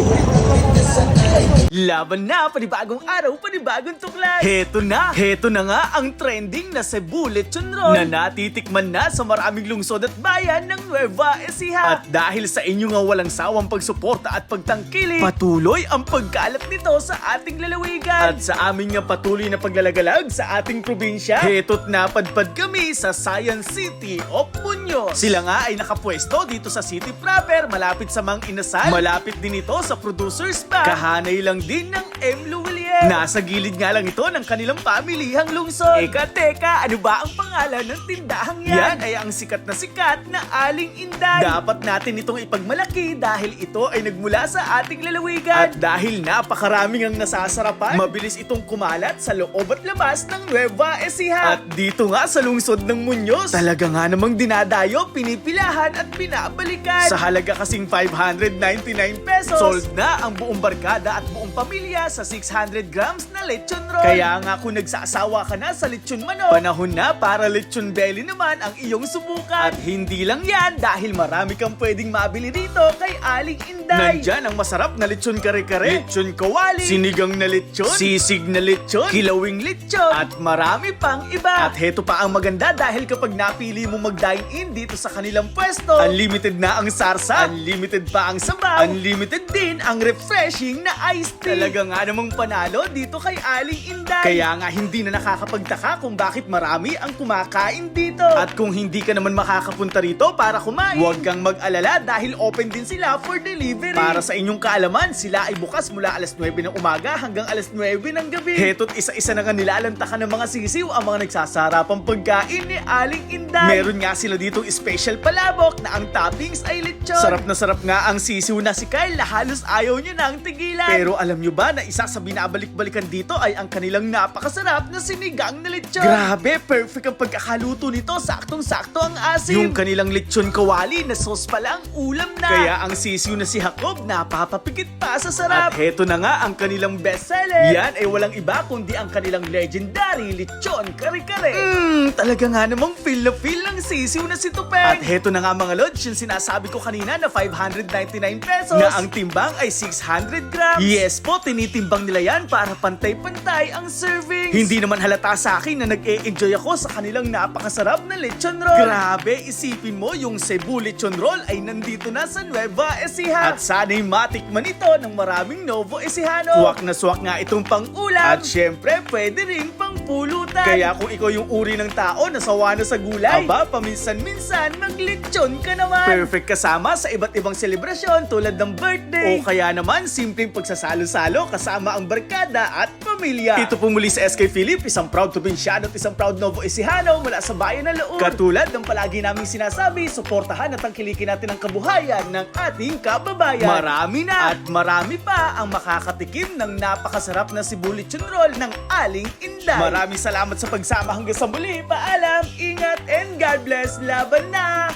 Ooh. Laban na, panibagong araw, panibagong tuklas. Heto na, heto na nga ang trending na Cebu Lechon Roll na natitikman na sa maraming lungsod at bayan ng Nueva Ecija. At dahil sa inyo nga walang sawang pagsuporta at pagtangkilik, patuloy ang pagkalat nito sa ating lalawigan. At sa aming nga patuloy na paglalagalag sa ating probinsya, heto't napadpad kami sa Science City of Muñoz. Sila nga ay nakapwesto dito sa city proper, malapit sa Mang Inasal, malapit din ito sa Producers Bank, kahanay lang din ng M. Luwilier. Nasa gilid nga lang ito ng kanilang pamilihang lungsod. Eka, teka, ano ba ang pangalan ng tindahang yan? Yan ay ang sikat na sikat na Aling Inday. Dapat natin itong ipagmalaki dahil ito ay nagmula sa ating lalawigan. At dahil napakaraming ang nasasarapan, mabilis itong kumalat sa loob at labas ng Nueva Ecija. At dito nga sa lungsod ng Muñoz, talaga nga namang dinadayo, pinipilahan at binabalikan. Sa halaga kasing 599 pesos, sold na ang buong barkada at buong pamilya sa 600 grams na lechon roll. Kaya nga kung nagsasawa ka na sa lechon manok, panahon na para lechon belly naman ang iyong subukan. At hindi lang yan dahil marami kang pwedeng mabili dito kay Aling Inday. Nandyan ang masarap na lechon kare-kare, lechon kawali, sinigang na lechon, sisig na lechon, kilawing lechon, at marami pang iba. At heto pa ang maganda dahil kapag napili mo mag-dine in dito sa kanilang pwesto, unlimited na ang sarsa, unlimited pa ang sabaw, unlimited din ang refreshing na iced tea. Talaga nga namang panalo dito kay Aling Inday. Kaya nga hindi na nakakapagtaka kung bakit marami ang kumakain dito. At kung hindi ka naman makakapunta rito para kumain, huwag kang mag-alala dahil open din sila for delivery. Para sa inyong kaalaman, sila ay bukas mula alas 9 ng umaga hanggang alas 9 ng gabi. Heto't isa-isa na nga nilalantakan ng mga sisiw ang mga nagsasarapang pagkain ni Aling Inday. Meron nga sila ditong special palabok na ang toppings ay lechon. Sarap na sarap nga ang sisiw na si Kyle halos ayaw niya nang tigilan. Pero alam nyo ba na isa sa binabalik-balikan dito ay ang kanilang napakasarap na sinigang na lechon. Grabe, perfect ang pagkakaluto nito. Saktong-sakto ang asim. Yung kanilang lechon kawali na sauce pa lang ulam na. Kaya ang sisiw na si Jacob napapapikit pa sa sarap. At heto na nga ang kanilang bestseller. Yan ay walang iba kundi ang kanilang legendary lechon kare-kare. Mmm, talaga nga namang feel na feel ng sisiw na si Tupeng. At heto na nga mga lods, yung sinasabi ko kanina na 599 pesos. Na ang timbang ay 600 grams. Yes po, tinitimbang nila yan para pantay-pantay ang servings. Hindi naman halata sa akin na nag-e-enjoy ako sa kanilang napakasarap na lechon roll. Grabe, isipin mo yung Cebu lechon roll ay nandito na sa Nueva Ecija. At sana'y matikman ito ng maraming Novo Ecijano. Suwak na suwak nga itong pang-ulam. At syempre, pwede rin pang pulutan. Kaya kung ikaw yung uri ng tao na sawa na sa gulay, aba, paminsan-minsan, maglechon ka naman. Perfect kasama sa iba't ibang selebrasyon tulad ng birthday. O kaya naman, simpleng pagsasalo-salo kasama ang barkada at pamilya. Ito po muli sa SK Philip, isang proud Provinciano at isang proud Novo Ecijano mula sa bayan ng Laon. Katulad ng palagi naming sinasabi, suportahan at tangkilikin natin ang kabuhayan ng ating kababayan. Marami na at marami pa ang makakatikim ng napakasarap na Lechon Roll ng Aling Inday. Maraming salamat sa pagsama hanggang sa muli. Paalam, ingat, and God bless. Laban na!